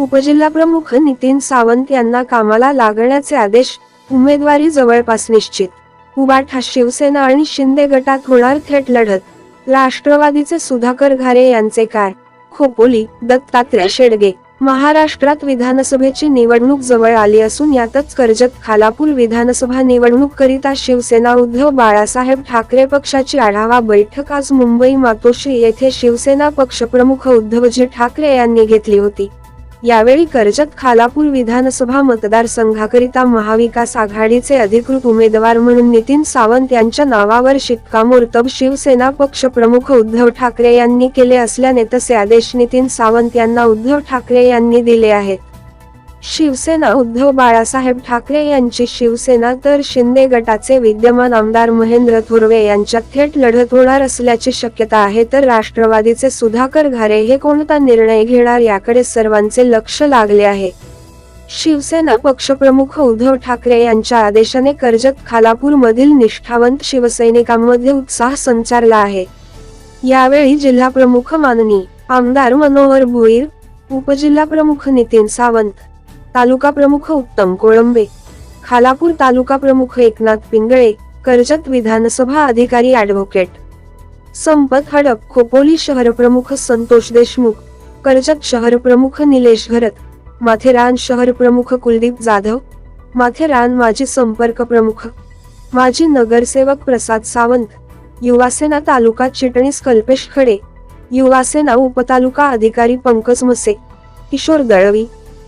उपजिल्हाप्रमुख नितीन सावंत यांना कामाला लागण्याचे आदेश उमेदवारी जवळपास निश्चित. उबाठा शिवसेना आणि शिंदे गटात होणार थेट लढत. राष्ट्रवादीचे सुधाकर घारे यांचे काय? खोपोली दत्तात्रय शेडगे. महाराष्ट्रात विधानसभेची निवडणूक जवळ आली असून यातच कर्जत खालापूर विधानसभा निवडणूक करिता शिवसेना उद्धव बाळासाहेब ठाकरे पक्षाची आढावा बैठक आज मुंबई मातोश्री येथे शिवसेना पक्षप्रमुख उद्धवजी ठाकरे यांनी घेतली होती. यावेळी कर्जत खालापूर विधानसभा मतदारसंघाकरिता महाविकास आघाडीचे अधिकृत उमेदवार म्हणून नितीन सावंत यांच्या नावावर शिक्कामोर्तब शिवसेना पक्षप्रमुख उद्धव ठाकरे यांनी केले असल्याने तसे आदेश नितीन सावंत यांना उद्धव ठाकरे यांनी दिले आहेत. शिवसेना उद्धव बाळासाहेब ठाकरे यांची शिवसेना तर शिंदे गटाचे विद्यमान आमदार महेंद्र थुर्वे यांच्यात थेट लढत होणार असल्याची शक्यता आहे तर राष्ट्रवादीचे सुधाकर घारे हे कोणता निर्णय घेणार याकडे सर्वांचे लक्ष लागले आहे. शिवसेना पक्षप्रमुख उद्धव ठाकरे यांच्या आदेशाने कर्जत खालापूर मधील निष्ठावंत शिवसैनिकांमध्ये उत्साह संचारला आहे. यावेळी जिल्हा प्रमुख माननी आमदार मनोहर भोईर उपजिल्हा प्रमुख नितीन सावंत तालुका प्रमुख उत्तम कोळंबे. खालापूर तालुका प्रमुख एकनाथ पिंगळे कर्जत विधानसभा अधिकारी ॲडव्होकेट संपत हडप खोपोली शहर प्रमुख संतोष देशमुख कर्जत शहर प्रमुख निलेश घरत माथेरान शहर प्रमुख कुलदीप जाधव माथेरान माजी संपर्क प्रमुख माजी नगरसेवक प्रसाद सावंत युवासेना तालुका चिटणीस कल्पेश खडे युवासेना उपतालुका अधिकारी पंकज मसे किशोर दळवी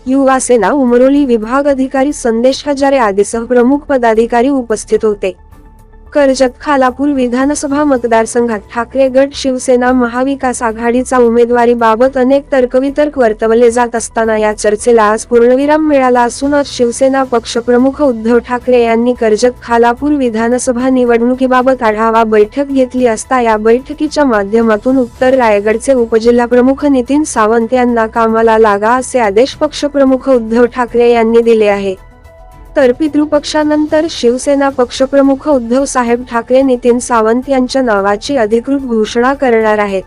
युवासेना उमरोली विभाग अधिकारी संदेश हजारे आदीसह प्रमुख पदाधिकारी उपस्थित होते. कर्जत खालापूर विधानसभा मतदारसंघात ठाकरे गट शिवसेना महाविकास आघाडीचा उमेदवारी बाबत अनेक तर्कवितर्क वर्तवले जात असताना या चर्चेला आज पूर्णविराम मिळाला असून शिवसेना पक्षप्रमुख उद्धव ठाकरे यांनी कर्जत खालापूर विधानसभा निवडणुकीबाबत आढावा बैठक घेतली असता या बैठकीच्या माध्यमातून उत्तर रायगडचे उपजिल्हा प्रमुख नितीन सावंत यांना कामाला लागा असे आदेश पक्षप्रमुख उद्धव ठाकरे यांनी दिले आहे. तर पितृपक्षानंतर शिवसेना पक्षप्रमुख उद्धव साहेब ठाकरे नितीन सावंत यांच्या नावाची अधिकृत घोषणा करणार आहेत.